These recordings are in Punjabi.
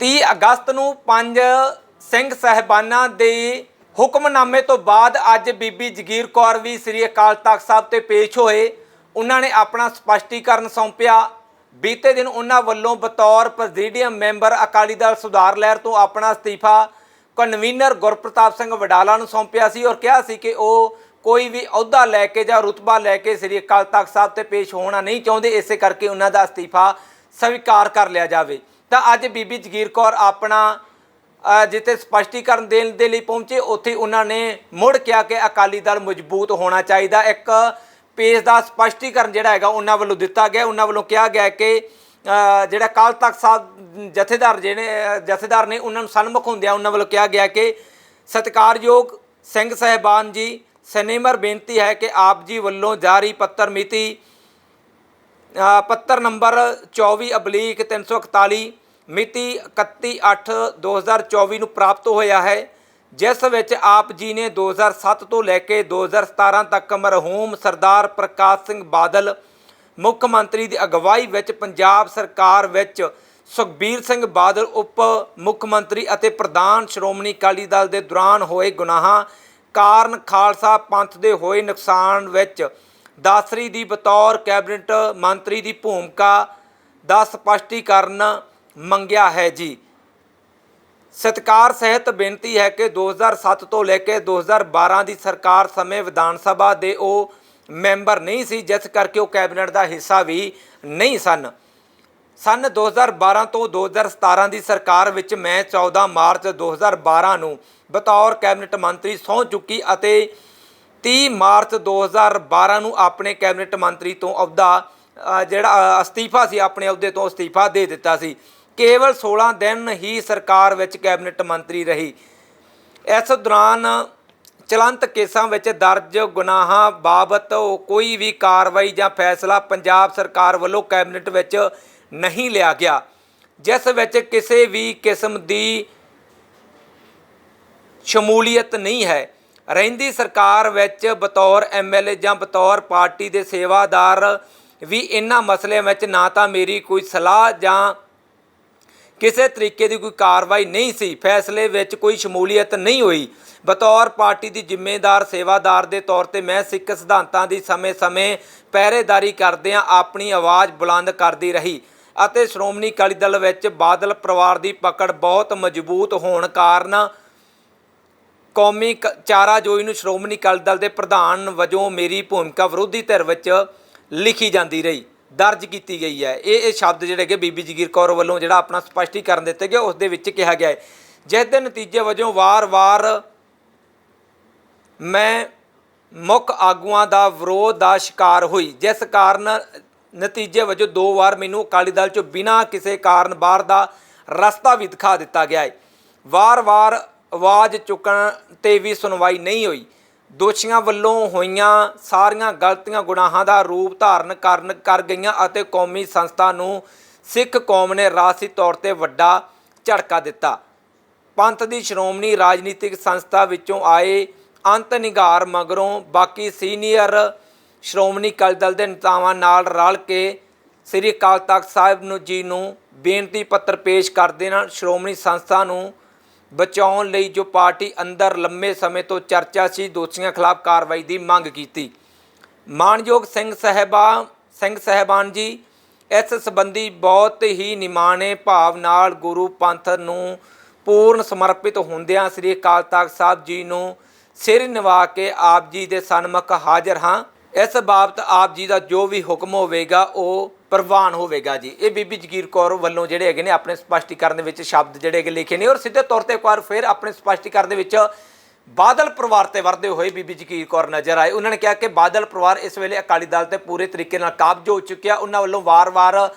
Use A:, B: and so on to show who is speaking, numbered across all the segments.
A: 30 ਅਗਸਤ ਨੂੰ ਪੰਜ ਸਿੰਘ ਸਹਿਬਾਨਾਂ ਦੇ ਹੁਕਮਨਾਮੇ ਤੋਂ ਬਾਅਦ ਅੱਜ ਬੀਬੀ ਜਗੀਰ ਕੌਰ ਵੀ ਸ੍ਰੀ ਅਕਾਲ ਤਖਤ ਸਾਹਿਬ ਤੇ ਪੇਸ਼ ਹੋਏ। ਉਹਨਾਂ ਨੇ ਆਪਣਾ ਸਪਸ਼ਟੀਕਰਨ ਸੌਂਪਿਆ। ਬੀਤੇ ਦਿਨ ਉਹਨਾਂ ਵੱਲੋਂ ਬਤੌਰ ਪ੍ਰੈਜ਼ੀਡੀਅਮ ਮੈਂਬਰ ਅਕਾਲੀ ਦਲ ਸੁਧਾਰ ਲਹਿਰ ਤੋਂ ਆਪਣਾ ਅਸਤੀਫਾ ਕਨਵੀਨਰ ਗੁਰਪ੍ਰਤਾਪ ਸਿੰਘ ਵਡਾਲਾ ਨੂੰ ਸੌਂਪਿਆ ਸੀ ਔਰ ਕਿਹਾ ਸੀ ਕਿ ਉਹ ਕੋਈ ਵੀ ਅਹੁਦਾ ਲੈ ਕੇ ਜਾਂ ਰੁਤਬਾ ਲੈ ਕੇ ਸ੍ਰੀ ਅਕਾਲ ਤਖਤ ਸਾਹਿਬ ਤੇ ਪੇਸ਼ ਹੋਣਾ ਨਹੀਂ ਚਾਹੁੰਦੇ। ਇਸੇ ਕਰਕੇ ਉਹਨਾਂ ਦਾ ਅਸਤੀਫਾ ਸਵੀਕਾਰ ਕਰ ਲਿਆ ਜਾਵੇ। ਤਾਂ ਅੱਜ ਬੀਬੀ ਜਗੀਰ ਕੌਰ ਆਪਣਾ ਅ, ਜਿੱਥੇ ਸਪਸ਼ਟੀਕਰਨ ਦੇਣ ਦੇ ਲਈ ਪਹੁੰਚੇ ਉੱਥੇ ਉਹਨਾਂ ਨੇ ਮੁੜ ਕਿਹਾ ਕਿ ਅਕਾਲੀ ਦਲ ਮਜ਼ਬੂਤ ਹੋਣਾ ਚਾਹੀਦਾ। ਇੱਕ ਪੇਜ ਦਾ ਸਪਸ਼ਟੀਕਰਨ ਜਿਹੜਾ ਹੈਗਾ ਉਹਨਾਂ ਵੱਲੋਂ ਦਿੱਤਾ ਗਿਆ। ਉਹਨਾਂ ਵੱਲੋਂ ਕਿਹਾ ਗਿਆ ਕਿ ਜਿਹੜਾ ਕਾਲ ਤਖਤ ਸਾਹਿਬ ਜਥੇਦਾਰ ਜਿਹੜੇ ਜਥੇਦਾਰ ਨੇ ਉਹਨਾਂ ਨੂੰ ਸਨਮੁਖ ਹੁੰਦਿਆਂ ਉਹਨਾਂ ਵੱਲੋਂ ਕਿਹਾ ਗਿਆ ਕਿ ਸਤਿਕਾਰਯੋਗ ਸਿੰਘ ਸਹਿਬਾਨ ਜੀ ਸਨੇਮਰ ਬੇਨਤੀ ਹੈ ਕਿ ਆਪ ਜੀ ਵੱਲੋਂ ਜਾਰੀ ਪੱਤਰ ਮਿਤੀ ਪੱਤਰ ਨੰਬਰ 24 ਅਬਲੀਕ 341 ਮਿਤੀ 31/8/2024 ਨੂੰ ਪ੍ਰਾਪਤ ਹੋਇਆ ਹੈ, ਜਿਸ ਵਿੱਚ ਆਪ ਜੀ ਨੇ 2007 ਤੋਂ ਲੈ ਕੇ 2017 ਤੱਕ ਮਰਹੂਮ ਸਰਦਾਰ ਪ੍ਰਕਾਸ਼ ਸਿੰਘ ਬਾਦਲ, ਮੁੱਖ ਮੰਤਰੀ ਦੀ ਅਗਵਾਈ ਵਿੱਚ ਪੰਜਾਬ ਸਰਕਾਰ ਵਿੱਚ ਸੁਖਬੀਰ ਸਿੰਘ ਬਾਦਲ, ਉਪ ਮੁੱਖ ਮੰਤਰੀ ਅਤੇ ਪ੍ਰਧਾਨ ਸ਼੍ਰੋਮਣੀ ਅਕਾਲੀ ਦਲ ਦੇ ਦੌਰਾਨ ਹੋਏ ਗੁਨਾਹਾਂ ਕਾਰਨ ਖਾਲਸਾ ਪੰਥ ਦੇ ਹੋਏ ਨੁਕਸਾਨ ਵਿੱਚ ਦਾਸਰੀ ਦੀ ਬਤੌਰ ਕੈਬਨਿਟ ਮੰਤਰੀ ਦੀ ਭੂਮਿਕਾ ਦਾ ਸਪਸ਼ਟੀਕਰਨ ਮੰਗਿਆ ਹੈ ਜੀ। ਸਤਕਾਰ ਸਹਿਤ ਬੇਨਤੀ ਹੈ ਕਿ 2007 ਤੋਂ ਲੈ ਕੇ 2012 ਦੀ ਸਰਕਾਰ ਸਮੇਂ ਵਿਧਾਨ ਸਭਾ ਦੇ ਉਹ ਮੈਂਬਰ ਨਹੀਂ ਸੀ, ਜਿਸ ਕਰਕੇ ਉਹ ਕੈਬਨਿਟ ਦਾ ਹਿੱਸਾ ਵੀ ਨਹੀਂ ਸਨ। ਸਨ 2012 ਤੋਂ 2017 ਦੀ ਸਰਕਾਰ ਵਿੱਚ ਮੈਂ 14 ਮਾਰਚ 2012 ਨੂੰ ਬਤੌਰ ਕੈਬਨਿਟ ਮੰਤਰੀ ਸਹੁੰ ਚੁੱਕੀ ਅਤੇ 30 ਮਾਰਚ 2012 ਨੂੰ ਆਪਣੇ ਕੈਬਨਿਟ ਮੰਤਰੀ ਤੋਂ ਅਹੁਦਾ ਜਿਹੜਾ ਅਸਤੀਫਾ ਸੀ, ਆਪਣੇ ਅਹੁਦੇ ਤੋਂ ਅਸਤੀਫਾ ਦੇ ਦਿੱਤਾ ਸੀ। ਕੇਵਲ 16 ਦਿਨ ਹੀ ਸਰਕਾਰ ਵਿੱਚ ਕੈਬਨਿਟ ਮੰਤਰੀ ਰਹੀ। ਇਸ ਦੌਰਾਨ ਚਲੰਤ ਕੇਸਾਂ ਵਿੱਚ ਦਰਜ ਗੁਨਾਹਾਂ ਬਾਬਤ ਕੋਈ ਵੀ ਕਾਰਵਾਈ ਜਾਂ ਫੈਸਲਾ ਪੰਜਾਬ ਸਰਕਾਰ ਵੱਲੋਂ ਕੈਬਨਿਟ ਵਿੱਚ ਨਹੀਂ ਲਿਆ ਗਿਆ, ਜਿਸ ਵਿੱਚ ਕਿਸੇ ਵੀ ਕਿਸਮ ਦੀ ਸ਼ਮੂਲੀਅਤ ਨਹੀਂ ਹੈ। ਰਹਿੰਦੀ ਸਰਕਾਰ ਵਿੱਚ ਬਤੌਰ ਐਮਐਲਏ ਜਾਂ ਬਤੌਰ ਪਾਰਟੀ ਦੇ ਸੇਵਾਦਾਰ ਵੀ ਇਹਨਾਂ ਮਸਲਿਆਂ ਵਿੱਚ ਨਾ ਤਾਂ ਮੇਰੀ ਕੋਈ ਸਲਾਹ ਜਾਂ ਕਿਸੇ ਤਰੀਕੇ ਦੀ ਕੋਈ ਕਾਰਵਾਈ ਨਹੀਂ ਸੀ। ਫੈਸਲੇ ਵਿੱਚ ਕੋਈ ਸ਼ਮੂਲੀਅਤ ਨਹੀਂ ਹੋਈ। ਬਤੌਰ ਪਾਰਟੀ ਦੀ ਜ਼ਿੰਮੇਦਾਰ ਸੇਵਾਦਾਰ ਦੇ ਤੌਰ ਤੇ ਮੈਂ ਸਿੱਖ ਸਿਧਾਂਤਾਂ ਦੀ ਸਮੇਂ-ਸਮੇਂ ਪਹਿਰੇਦਾਰੀ ਕਰਦਿਆਂ ਆਪਣੀ ਆਵਾਜ਼ ਬੁਲੰਦ ਕਰਦੀ ਰਹੀ ਅਤੇ ਸ਼੍ਰੋਮਣੀ ਅਕਾਲੀ ਦਲ ਵਿੱਚ ਬਾਦਲ ਪਰਿਵਾਰ ਦੀ ਪਕੜ ਬਹੁਤ ਮਜ਼ਬੂਤ ਹੋਣ ਕਾਰਨ ਕੌਮੀ ਕ- ਚਾਰਾਜੋਈ ਨੂੰ ਸ਼੍ਰੋਮਣੀ ਅਕਾਲੀ ਦਲ ਦੇ ਪ੍ਰਧਾਨ ਵਜੋਂ ਮੇਰੀ ਭੂਮਿਕਾ ਵਿਰੋਧੀ ਧਿਰ ਵਿੱਚ ਲਿਖੀ ਜਾਂਦੀ ਰਹੀ, ਦਰਜ ਕੀਤੀ ਗਈ ਹੈ। ਇਹ ਇਹ ਸ਼ਬਦ ਜਿਹੜੇ ਕਿ ਬੀਬੀ ਜਗੀਰ ਕੌਰ ਵੱਲੋਂ ਜਿਹੜਾ ਆਪਣਾ ਸਪਸ਼ਟੀਕਰਨ ਦਿੱਤੇ ਗਿਆ ਉਸ ਦੇ ਵਿੱਚ ਕਿਹਾ ਗਿਆ ਹੈ। ਜਿਸ ਦੇ ਨਤੀਜੇ ਵਜੋਂ ਵਾਰ-ਵਾਰ ਮੈਂ ਮੁੱਖ ਆਗੂਆਂ ਦਾ ਵਿਰੋਧ ਦਾ ਸ਼ਿਕਾਰ ਹੋਈ। ਜਿਸ ਕਾਰਨ ਨਤੀਜੇ ਵਜੋਂ ਦੋ ਵਾਰ ਮੈਨੂੰ ਅਕਾਲੀ ਦਲ ਚੋਂ ਬਿਨਾਂ ਕਿਸੇ ਕਾਰਨ ਬਾਹਰ ਦਾ ਰਸਤਾ ਵੀ ਦਿਖਾ ਦਿੱਤਾ ਗਿਆ ਹੈ। ਵਾਰ-ਵਾਰ ਆਵਾਜ਼ ਚੁੱਕਣ ਤੇ ਵੀ ਸੁਣਵਾਈ ਨਹੀਂ ਹੋਈ। ਦੋਸ਼ੀਆਂ ਵੱਲੋਂ ਹੋਈਆਂ ਸਾਰੀਆਂ ਗਲਤੀਆਂ ਗੁਨਾਹਾਂ ਦਾ ਰੂਪ ਧਾਰਨ ਕਰਨ ਕਰ ਗਈਆਂ ਅਤੇ ਕੌਮੀ ਸੰਸਥਾ ਨੂੰ ਸਿੱਖ ਕੌਮ ਨੇ ਰਾਸੀ ਤੌਰ ਤੇ ਵੱਡਾ ਝਟਕਾ ਦਿੱਤਾ। ਪੰਥ ਦੀ ਸ਼੍ਰੋਮਣੀ ਰਾਜਨੀਤਿਕ ਸੰਸਥਾ ਵਿੱਚੋਂ ਆਏ ਅੰਤ ਨਿਗਾਰ ਮਗਰੋਂ ਬਾਕੀ ਸੀਨੀਅਰ ਸ਼੍ਰੋਮਣੀ ਅਕਾਲੀ ਦਲ ਦੇ ਨੇਤਾਵਾਂ ਨਾਲ ਰਲ ਕੇ ਸ੍ਰੀ ਅਕਾਲ ਤਖਤ ਸਾਹਿਬ ਨੂੰ ਜੀ ਨੂੰ ਬੇਨਤੀ ਪੱਤਰ ਪੇਸ਼ ਕਰਦੇ ਨਾਲ ਸ਼੍ਰੋਮਣੀ ਸੰਸਥਾ ਨੂੰ ਬਚਾਉਣ ਲਈ ਜੋ ਪਾਰਟੀ ਅੰਦਰ ਲੰਮੇ ਸਮੇਂ ਤੋਂ ਚਰਚਾ ਸੀ, ਦੋਸ਼ੀਆਂ ਖਿਲਾਫ ਕਾਰਵਾਈ ਦੀ ਮੰਗ ਕੀਤੀ। ਮਾਨਯੋਗ ਸਿੰਘ ਸਹਿਬਾ, ਸਿੰਘ ਸਹਿਬਾਨ ਜੀ, ਇਸ ਸੰਬੰਧੀ ਬਹੁਤ ਹੀ ਨਿਮਾਣੇ ਭਾਵ ਨਾਲ ਗੁਰੂ ਪੰਥ ਨੂੰ ਪੂਰਨ ਸਮਰਪਿਤ ਹੁੰਦਿਆਂ ਸ੍ਰੀ ਅਕਾਲ ਤਖਤ ਸਾਹਿਬ ਜੀ ਨੂੰ ਸਿਰ ਨਿਵਾ ਕੇ ਆਪ ਜੀ ਦੇ ਸਨਮੁਖ ਹਾਜ਼ਰ ਹਾਂ। ਇਸ ਬਾਬਤ ਆਪ ਜੀ ਦਾ ਜੋ ਵੀ ਹੁਕਮ ਹੋਵੇਗਾ, ਉਹ ਪ੍ਰਵਾਨ ਹੋਵੇਗਾ ਜੀ। ਇਹ ਬੀਬੀ ਜਗੀਰ ਕੌਰ ਵੱਲੋਂ ਜਿਹੜੇ ਹੈਗੇ ਨੇ ਆਪਣੇ ਸਪਸ਼ਟੀਕਰਨ ਦੇ ਵਿੱਚ ਸ਼ਬਦ ਜਿਹੜੇ ਹੈਗੇ ਲਿਖੇ ਨੇ ਔਰ ਸਿੱਧੇ ਤੌਰ ਤੇ ਇੱਕ ਵਾਰ ਫਿਰ ਆਪਣੇ ਸਪਸ਼ਟੀਕਰਨ ਦੇ ਵਿੱਚ ਬਾਦਲ ਪਰਿਵਾਰ ਤੇ ਵਰਦੇ ਹੋਏ ਬੀਬੀ ਜਗੀਰ ਕੌਰ ਨਜ਼ਰ ਆਏ। ਉਹਨਾਂ ਨੇ ਕਿਹਾ ਕਿ ਬਾਦਲ ਪਰਿਵਾਰ ਇਸ ਵੇਲੇ ਅਕਾਲੀ ਦਲ ਤੇ ਪੂਰੇ ਤਰੀਕੇ ਨਾਲ ਕਾਬਜ ਹੋ ਚੁੱਕਿਆ। ਉਹਨਾਂ ਵੱਲੋਂ ਵਾਰ-ਵਾਰ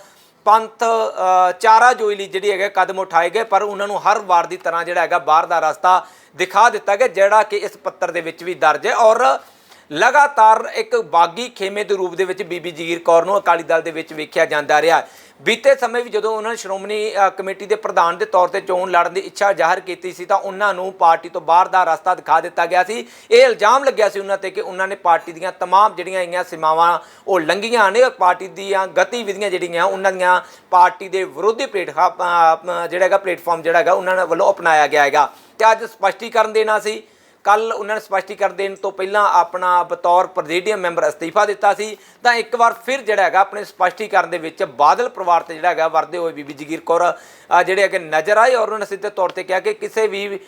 A: ਪੰਥ ਅ, ਚਾਰਾ ਜੋਈ ਲਈ ਜਿਹੜੀ ਹੈਗਾ ਕਦਮ ਉਠਾਏ ਗਏ ਪਰ ਉਹਨਾਂ ਨੂੰ ਹਰ ਵਾਰ ਦੀ ਤਰ੍ਹਾਂ ਜਿਹੜਾ ਹੈਗਾ ਬਾਹਰ ਦਾ ਰਸਤਾ ਦਿਖਾ ਦਿੱਤਾ ਗਿਆ ਜਿਹੜਾ ਕਿ ਇਸ ਪੱਤਰ ਦੇ ਵਿੱਚ ਵੀ ਦਰਜ ਹੈ। ਔਰ ਲਗਾਤਾਰ ਇੱਕ ਬਾਗੀ ਖੇਮੇ ਦੇ ਰੂਪ ਦੇ ਵਿੱਚ ਬੀਬੀ ਜਗੀਰ ਕੌਰ ਨੂੰ ਅਕਾਲੀ ਦਲ ਦੇ ਵਿੱਚ ਵੇਖਿਆ ਜਾਂਦਾ ਰਿਹਾ ਬੀਤੇ ਸਮੇਂ ਵੀ ਜਦੋਂ ਉਹਨਾਂ ਨੇ ਸ਼੍ਰੋਮਣੀ ਅ, ਕਮੇਟੀ ਦੇ ਪ੍ਰਧਾਨ ਦੇ ਤੌਰ ਤੇ ਚੋਣ ਲੜਨ ਦੀ ਇੱਛਾ ਜ਼ਾਹਰ ਕੀਤੀ ਸੀ ਤਾਂ ਉਹਨਾਂ ਨੂੰ ਪਾਰਟੀ ਤੋਂ ਬਾਹਰ ਦਾ ਰਸਤਾ ਦਿਖਾ ਦਿੱਤਾ ਗਿਆ ਸੀ ਇਹ ਇਲਜ਼ਾਮ ਲੱਗਿਆ ਸੀ ਉਹਨਾਂ ਤੇ ਕਿ ਉਹਨਾਂ ਨੇ ਪਾਰਟੀ ਦੀਆਂ तमाम ਜਿਹੜੀਆਂ ਹੈਗੀਆਂ ਸੀਮਾਵਾਂ ਉਹ ਲੰਘੀਆਂ ਨੇ ਪਾਰਟੀ ਦੀਆਂ ਗਤੀਵਿਧੀਆਂ ਜਿਹੜੀਆਂ ਉਹਨਾਂ ਦੀਆਂ ਪਾਰਟੀ ਦੇ ਵਿਰੋਧੀ ਪਲੇਟਫਾਰਮ ਜਿਹੜਾ ਹੈਗਾ ਪਲੇਟਫਾਰਮ ਜਿਹੜਾ ਹੈਗਾ ਉਹਨਾਂ ਨੇ ਵੱਲੋਂ ਅਪਣਾਇਆ ਗਿਆ ਹੈਗਾ ਤੇ ਅੱਜ ਸਪਸ਼ਟੀਕਰਨ ਦੇਣਾ ਸੀ ਕੱਲ ਉਹਨਾਂ ਨੇ ਸਪਸ਼ਟੀਕਰਨ ਦੇਣ ਤੋਂ ਪਹਿਲਾਂ ਆਪਣਾ ਬਤੌਰ ਪ੍ਰੈਜ਼ੀਡੀਅਮ ਮੈਂਬਰ ਅਸਤੀਫਾ ਦਿੱਤਾ ਸੀ। ਤਾਂ ਇੱਕ ਵਾਰ ਫਿਰ ਜਿਹੜਾ ਹੈਗਾ ਆਪਣੇ ਸਪਸ਼ਟੀਕਰਨ ਦੇ ਵਿੱਚ ਬਾਦਲ ਪਰਿਵਾਰ ਤੇ ਜਿਹੜਾ ਹੈਗਾ ਵਰਦੇ ਹੋਏ ਬੀਬੀ ਜਗੀਰ ਕੌਰ ਜਿਹੜੇ ਹੈਗੇ ਨਜ਼ਰ ਆਏ ਔਰ ਉਹਨਾਂ ਨੇ ਸਿੱਧੇ ਤੌਰ ਤੇ ਕਿਹਾ ਕਿ ਕਿਸੇ ਵੀ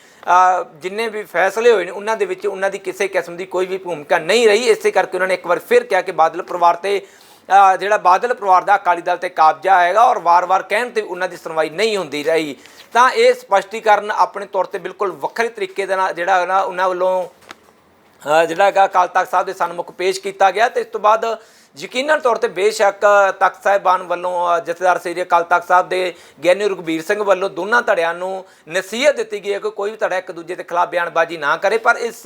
A: ਜਿੰਨੇ ਵੀ ਫੈਸਲੇ ਹੋਏ ਨੇ, ਉਹਨਾਂ ਦੇ ਵਿੱਚ ਉਹਨਾਂ ਦੀ ਕਿਸੇ ਕਿਸਮ ਦੀ ਕੋਈ ਵੀ ਭੂਮਿਕਾ ਨਹੀਂ ਰਹੀ। ਇਸੇ ਕਰਕੇ ਉਹਨਾਂ ਨੇ ਇੱਕ ਵਾਰ ਫਿਰ ਕਿਹਾ ਕਿ ਬਾਦਲ ਪਰਿਵਾਰ ਤੇ ਜਿਹੜਾ ਬਾਦਲ ਪਰਿਵਾਰ ਦਾ ਅਕਾਲੀ ਦਲ ਤੇ ਕਾਬਜਾ ਹੈਗਾ ਔਰ ਵਾਰ-ਵਾਰ ਕਹਿਣ ਤੇ ਉਹਨਾਂ ਦੀ ਸੁਣਵਾਈ ਨਹੀਂ ਹੁੰਦੀ ਰਹੀ, ਤਾਂ ਇਹ ਸਪਸ਼ਟੀਕਰਨ ਆਪਣੇ ਤੌਰ ਤੇ ਬਿਲਕੁਲ ਵੱਖਰੇ ਤਰੀਕੇ ਦੇ ਨਾਲ ਜਿਹੜਾ ਹੈ ਨਾ ਉਹਨਾਂ ਵੱਲੋਂ ਜਿਹੜਾ ਹੈਗਾ ਅਕਾਲ ਤਖਤ ਸਾਹਿਬ ਦੇ ਸਨਮੁਖ ਪੇਸ਼ ਕੀਤਾ ਗਿਆ ਤੇ ਇਸ ਤੋਂ ਬਾਅਦ ਯਕੀਨਨ ਤੌਰ ਤੇ ਬੇਸ਼ੱਕ ਤਖਤ ਸਾਹਿਬਾਨ ਵੱਲੋਂ ਅ, ਜਥੇਦਾਰ ਸ੍ਰੀ ਅਕਾਲ ਤਖਤ ਸਾਹਿਬ ਦੇ ਗਿਆਨੀ ਰਘਬੀਰ ਸਿੰਘ ਵੱਲੋਂ ਦੋਨਾਂ ਧੜਿਆਂ ਨੂੰ ਨਸੀਹਤ ਦਿੱਤੀ ਗਈ ਹੈ ਕਿ ਕੋਈ ਵੀ ਧੜਾ ਇੱਕ ਦੂਜੇ ਦੇ ਖਿਲਾਫ ਬਿਆਨਬਾਜ਼ੀ ਨਾ ਕਰੇ ਪਰ ਇਸ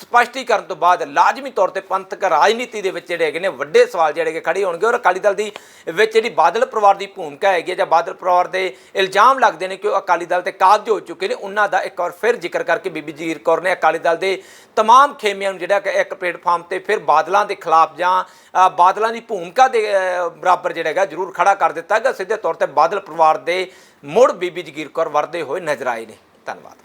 A: ਸਪਸ਼ਟੀਕਰਨ ਤੋਂ ਬਾਅਦ ਲਾਜ਼ਮੀ ਤੌਰ ਤੇ ਪੰਥਕ ਰਾਜਨੀਤੀ ਦੇ ਵਿੱਚ ਜਿਹੜੇ ਹੈਗੇ ਨੇ ਵੱਡੇ ਸਵਾਲ ਜਿਹੜੇ ਕਿ ਖੜੇ ਹੋਣਗੇ ਔਰ ਅਕਾਲੀ ਦਲ ਦੀ ਵਿੱਚ ਜਿਹੜੀ ਬਾਦਲ ਪਰਿਵਾਰ ਦੀ ਭੂਮਿਕਾ ਹੈਗੀ ਹੈ ਜਾਂ ਬਾਦਲ ਪਰਿਵਾਰ ਦੇ ਇਲਜ਼ਾਮ ਲੱਗਦੇ ਨੇ ਕਿ ਉਹ ਅਕਾਲੀ ਦਲ ਤੇ ਕਾਬਜ ਹੋ ਚੁੱਕੇ ਨੇ ਉਹਨਾਂ ਦਾ ਇੱਕ ਵਾਰ ਫਿਰ ਜ਼ਿਕਰ ਕਰਕੇ ਬੀਬੀ ਜਗੀਰ ਕੌਰ ਨੇ ਅਕਾਲੀ ਦਲ ਦੇ तमाम ਖੇਮਿਆਂ ਨੂੰ ਜਿਹੜਾ ਕਿ ਇੱਕ ਪਲੇਟਫਾਰਮ ਤੇ ਫਿਰ ਬਾਦਲਾਂ ਦੇ ਖਿਲਾਫ ਜਾਂ ਅ, ਬਾਦਲਾਂ ਦੀ ਭੂਮਿਕਾ ਦੇ ਬਰਾਬਰ ਜਿਹੜਾ ਹੈਗਾ, ਜ਼ਰੂਰ ਖੜਾ ਕਰ ਦਿੱਤਾ ਹੈਗਾ ਸਿੱਧੇ ਤੌਰ ਤੇ ਬਾਦਲ ਪਰਿਵਾਰ ਦੇ ਮੁੜ ਬੀਬੀ ਜਗੀਰ ਕੌਰ ਵਰਦੇ ਹੋਏ ਨਜ਼ਰ ਆਏ ਨੇ। ਧੰਨਵਾਦ।